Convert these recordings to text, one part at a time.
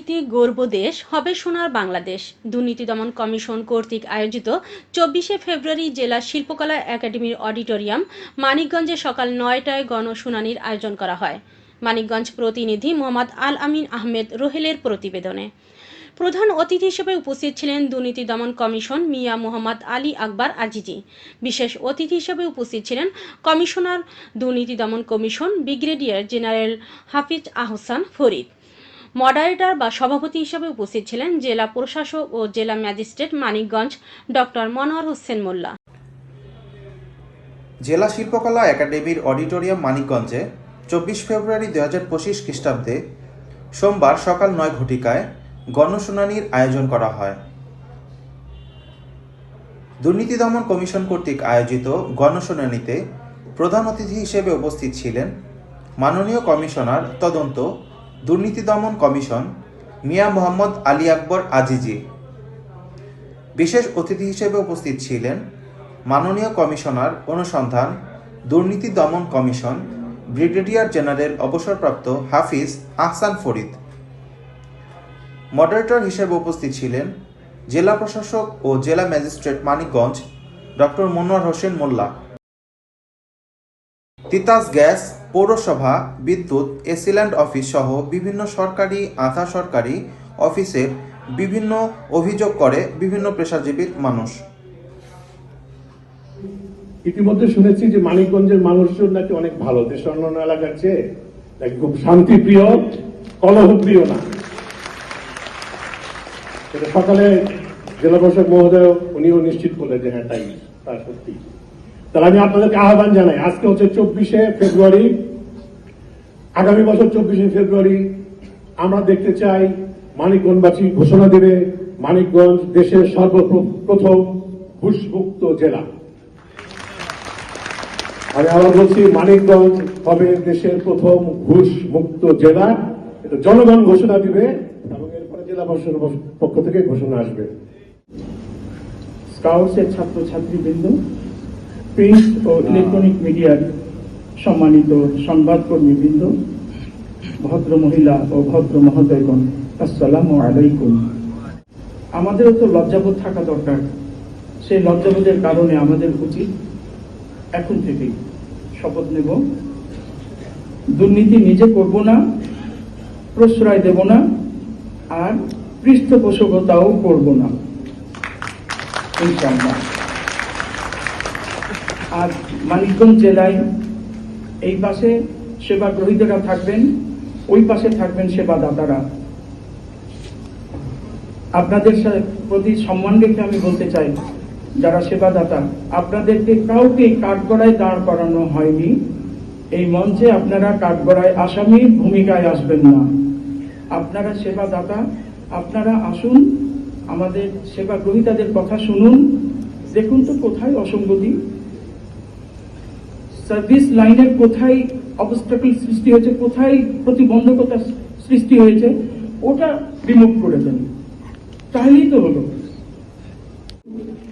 দুর্নীতি গর্ব দেশ, হবে সোনার বাংলাদেশ। দুর্নীতি দমন কমিশন কর্তৃক আয়োজিত চব্বিশে ফেব্রুয়ারি জেলা শিল্পকলা একাডেমির অডিটোরিয়াম মানিকগঞ্জে সকাল নয়টায় গণশুনানির আয়োজন করা হয়। মানিকগঞ্জ প্রতিনিধি মোহাম্মদ আল আমিন আহমেদ রোহেলের প্রতিবেদনে। প্রধান অতিথি হিসেবে উপস্থিত ছিলেন দুর্নীতি দমন কমিশন মিয়া মোহাম্মদ আলী আকবর আজিজি। বিশেষ অতিথি হিসেবে উপস্থিত ছিলেন কমিশনার দুর্নীতি দমন commission brigadier general Hafiz Ahsan Farid. Moderator বা সভাপতি হিসেবে উপস্থিত ছিলেন জেলা প্রশাসক ও জেলা ম্যাজিস্ট্রেট মানিকগঞ্জ ডক্টর মনোয়ার হোসেন মোল্লা। জেলা শিল্পকলা একাডেমির অডিটোরিয়াম মানিকগঞ্জে চব্বিশ ফেব্রুয়ারি দুই হাজার পঁচিশ খ্রিস্টাব্দে সোমবার সকাল নয় ঘটিকায় গণশুনানির আয়োজন করা হয়। দুর্নীতি দমন কমিশন কর্তৃক আয়োজিত গণশুনানিতে প্রধান অতিথি হিসেবে উপস্থিত ছিলেন মাননীয় কমিশনার তদন্ত দুর্নীতি দমন কমিশন, মিয়া মোহাম্মদ আলী আকবর আজিজি। বিশেষ অতিথি হিসেবে উপস্থিত ছিলেন মাননীয় কমিশনার অনুসন্ধান, দুর্নীতি দমন কমিশন, ব্রিগেডিয়ার জেনারেল অবসরপ্রাপ্ত হাফিজ আহসান ফরিদ। মডারেটর হিসেবে উপস্থিত ছিলেন জেলা প্রশাসক ও জেলা magistrate Manikganj, doctor Monowar Hossain Molla. Titas gas পৌরসভা, বিদ্যুৎ এসিল্যান্ড অফিস সহ বিভিন্ন সরকারি, আধা সরকারি অফিসের বিভিন্ন অভিযোগ করে বিভিন্ন পেশাজীবীর মানুষ। ইতিমধ্যে শুনেছি যে মানিকগঞ্জের মানুষজন নাকি অনেক ভালো। দেশ অন্যান্য এলাকার চেয়ে খুব শান্তিপ্রিয়, কলহপ্রিয় না। সকালে জেলা প্রশাসক মহোদয়, উনিও নিশ্চিত করলেন যে হ্যাঁ তাই তা সত্যি। তাহলে আমি আপনাদেরকে আহ্বান জানাই, আজকে হচ্ছে চব্বিশে ফেব্রুয়ারি। আগামী বছর চব্বিশে ফেব্রুয়ারি আমরা দেখতে চাই মানিকগঞ্জবাসী ঘোষণা দেবে, মানিকগঞ্জ দেশের সর্বপ্রথম ঘুষমুক্ত জেলা। আমি আবার বলছি, মানিকগঞ্জ হবে দেশের প্রথম ঘুষ মুক্ত জেলা। এটা জনগণ ঘোষণা দিবে এবং এরপরে জেলা প্রশাসনের পক্ষ থেকে ঘোষণা আসবে। স্কাউটসের ছাত্রছাত্রীবৃন্দ প্রিন্ট ও ইলেকট্রনিক মিডিয়ার সম্মানিত সংবাদকর্মীবৃন্দ, ভদ্র মহিলা ও ভদ্র মহোদয়গণ, আসসালামু আলাইকুম। আমাদেরও তো লজ্জাবোধ থাকা দরকার। সেই লজ্জাবোধের কারণে আমাদের উচিত এখন থেকেই শপথ নেব। দুর্নীতি নিজে করব না, প্রশ্রয় দেব না, আর পৃষ্ঠপোষকতাও করব না। ইনশাআল্লাহ। আর মানিকগঞ্জ জেলায় এই পাশে সেবা গ্রহীতারা থাকবেন, ওই পাশে থাকবেন সেবাদাতারা আপনাদের সাথে প্রতি সম্মান রেখে আমি বলতে চাই, যারা সেবাদাতা আপনাদেরকে কাউকে কাঠগড়ায় দাঁড় করানো হয়নি। এই মঞ্চে আপনারা কাঠগড়ায় আসামির ভূমিকায় আসবেন না। আপনারা সেবাদাতা আপনারা আসুন, আমাদের সেবা গ্রহীতাদের কথা শুনুন। দেখুন তো কোথায় অসঙ্গতি। সার্ভিস লাইনের কোথায় অবস্টাকল সৃষ্টি হয়েছে, কোথায় প্রতিবন্ধকতা সৃষ্টি হয়েছে, ওটা রিমুভ করে দেন। তাহলেই তো হলো।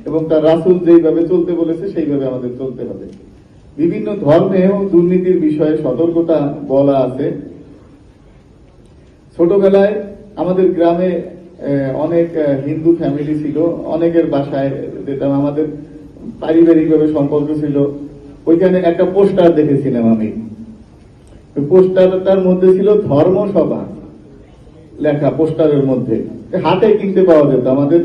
এবং তার রাসুল যেইভাবে চলতে বলেছে, সেইভাবে আমাদের চলতে হবে। বিভিন্ন ধর্মেও দুর্নীতির বিষয়ে সতর্কতা বলা আছে। ছোটবেলায় আমাদের গ্রামে অনেক হিন্দু ফ্যামিলি ছিল। অনেকের বাসায় যেতাম আমাদের পারিবারিকভাবে সম্পর্ক ছিল। ওইখানে একটা পোস্টার দেখেছিলাম আমি। পোস্টারটার মধ্যে ছিল ধর্মসভা লেখা পোস্টারের মধ্যে। হাটে কিনতে পাওয়া যেত। আমাদের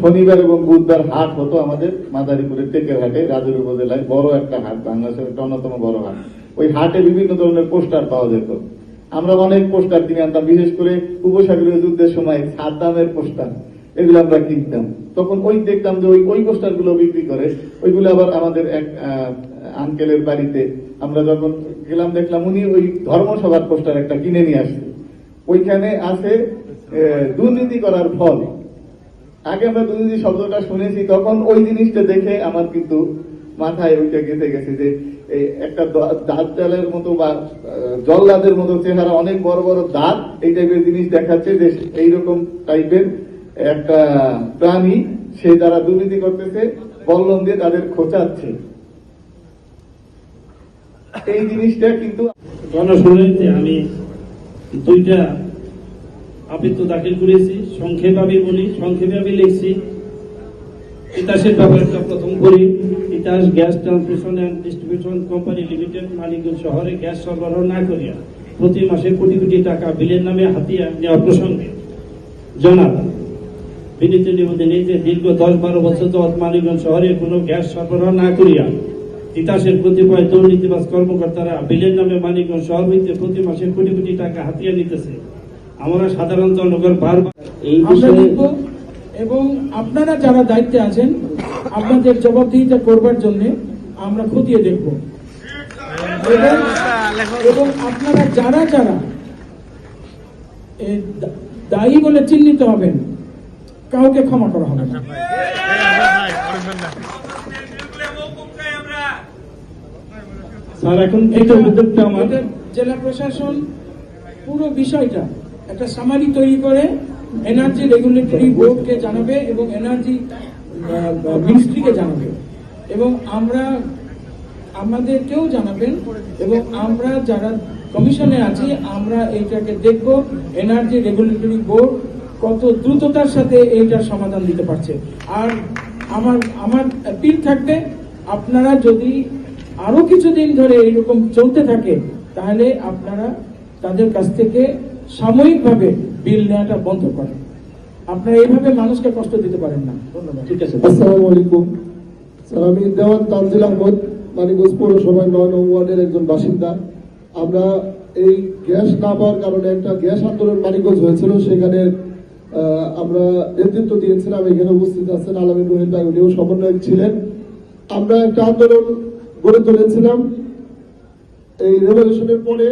শনিবার এবং বুধবার হাট হতো আমাদের মাদারীপুরের টেকের হাটে, রাজুর উপজেলায় বড় একটা হাট, বাংলাদেশের একটা অন্যতম বড় হাট। ওই হাটে বিভিন্ন ধরনের পোস্টার পাওয়া যেত। আমরা অনেক পোস্টার কিনে আনতাম বিশেষ করে উপসাগরীয় যুদ্ধের সময় সাদ্দামের পোস্টার, এগুলো আমরা কিনতাম। তখন ওই দেখতাম যে ওই ওই পোস্টারগুলো বিক্রি করে, ওইগুলো আবার আমাদের এক আঙ্কেলের বাড়িতে আমরা যখন গেলাম, দেখলাম উনি ওই ধর্মসভার পোস্টার একটা কিনে নিয়ে আসছে। ওইখানে আছে দুর্নীতি করার ফল। আগে আমরা দুর্নীতি শব্দটা শুনেছি, তখন ওই জিনিসটা দেখে আমার কিন্তু মাথায় ওইটা গেঁথে গেছে যে একটা দাঁত জালের মতো বা জল্লাদের মতো চেহারা, অনেক বড় বড় দাঁত, এই টাইপের জিনিস দেখাচ্ছে যে, এইরকম টাইপের একটা প্রাণী, সে তারা দুর্নীতি করতেছে, বল্লম দিয়ে তাদের খোঁচাচ্ছে। এই জিনিসটা কিন্তু গণশুনানিতে আমি দুইটা আবৃত্তি দাখিল করেছি, সংক্ষেপে আমি বলি, সংক্ষেপে আমি লিখছি, তিতাসের ব্যাপারে একটা প্রথম করি। Titas gas transmission and distribution company limited, Manikganj শহরে গ্যাস সরবরাহ না করিয়া প্রতি মাসে কোটি কোটি টাকা বিলের নামে হাতিয়া নেওয়া প্রসঙ্গে জনাব বিনীত নিবেদনে যে দীর্ঘ দশ বারো বছর যাবৎ মানিকগঞ্জ শহরে কোনো গ্যাস সরবরাহ না করিয়া তিতাসের কতিপয় দুর্নীতিবাজ কর্মকর্তারা বিলের নামে মানিকগঞ্জ শহর হইতে প্রতি মাসে কোটি কোটি টাকা হাতিয়া নিতেছে আমরা সাধারণ জনগণ বারবার এই বিষয়ে এবং আপনারা যারা দায়িত্বে আছেন আপনাদের জবাবদিহিতা করবার জন্য আমরা খতিয়ে দেখব এবং আপনারা যারা যারা দায়ী বলে চিহ্নিত হবেন কাউকে ক্ষমা করা হবে না স্যার এখন তো উদ্যোগটা এটা জেলা প্রশাসন পুরো বিষয়টা একটা সামারি তৈরি করে এনার্জি রেগুলেটরি বোর্ডকে জানাবে এবং এনার্জি মিনিস্ট্রিকে জানাবে। এবং আমরা আমাদেরকেও জানাবেন এবং আমরা যারা কমিশনে আছি, আমরা এইটাকে দেখব এনার্জি রেগুলেটরি বোর্ড কত দ্রুততার সাথে এইটার সমাধান দিতে পারছে। আর আমার আমার অ্যাপিল থাকবে, আপনারা যদি আরও কিছুদিন ধরে এরকম চলতে থাকে তাহলে আপনারা তাদের কাছ থেকে সাময়িকভাবে বিল নেওয়াটা বন্ধ করেন। আপনারা এইভাবে মানুষকে কষ্ট দিতে পারেন না। ধন্যবাদ। ঠিক আছে। আসসালামু আলাইকুম। স্যার আমি দেওয়ান তানজিল আহমদ মানিকগঞ্জ পৌরসভার নয় নং ওয়ার্ডের একজন বাসিন্দা। আমরা এই গ্যাস না পাওয়ার কারণে একটা গ্যাস আন্দোলন মানিকগঞ্জ হয়েছিল সেখানে আমরা নেতৃত্ব দিয়েছিলাম। এখানে উপস্থিত আছেন আলামিন রোহিত ভাই উনিও সমন্বয়ক ছিলেন। আমরা একটা আন্দোলন গড়ে তুলেছিলাম। এই রেভলিউশনের পরে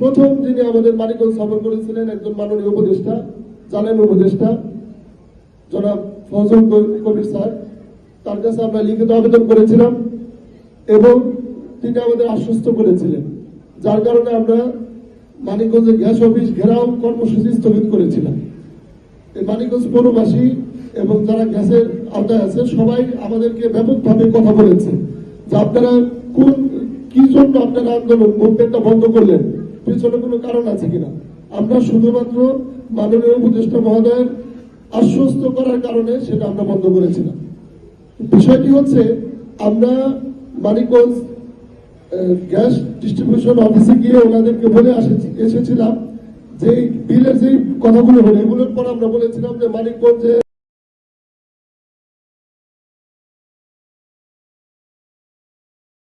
প্রথম যিনি আমাদের মানিকগঞ্জ সফর করেছিলেন একজন মাননীয় উপদেষ্টা, জানেন উপদেষ্টা, জনাব ফজল কবির স্যার। তার কাছে আমরা লিখিত আবেদন করেছিলাম এবং তিনি আমাদের আশ্বস্ত করেছিলেন। যার কারণে আমরা মানিকগঞ্জে গ্যাস অফিস ঘেরাও কর্মসূচি স্থগিত করেছিলাম। এই মানিকগঞ্জ পৌরবাসী এবং যারা গ্যাসের আওতায় আছে সবাই আমাদেরকে ব্যাপকভাবে কথা বলেছে আপনারা কোন, কি জন্য আপনারা আন্দোলন মুভমেন্টটা বন্ধ করলেন? পিছনে কোনো কারণ আছে কিনা? আমরা শুধুমাত্র মাননীয় উপদেষ্টা মহোদয়ের আশ্বস্ত করার কারণে সেটা আমরা বন্ধ করেছিলাম বিষয়টি হচ্ছে, আমরা মানিকগঞ্জ গ্যাস ডিস্ট্রিবিউশন অফিসে গিয়ে ওনাদেরকে বলে এসেছিলাম। যে বিলের যে কথাগুলো হলো, এগুলোর পর আমরা বলেছিলাম যে মানিকগঞ্জে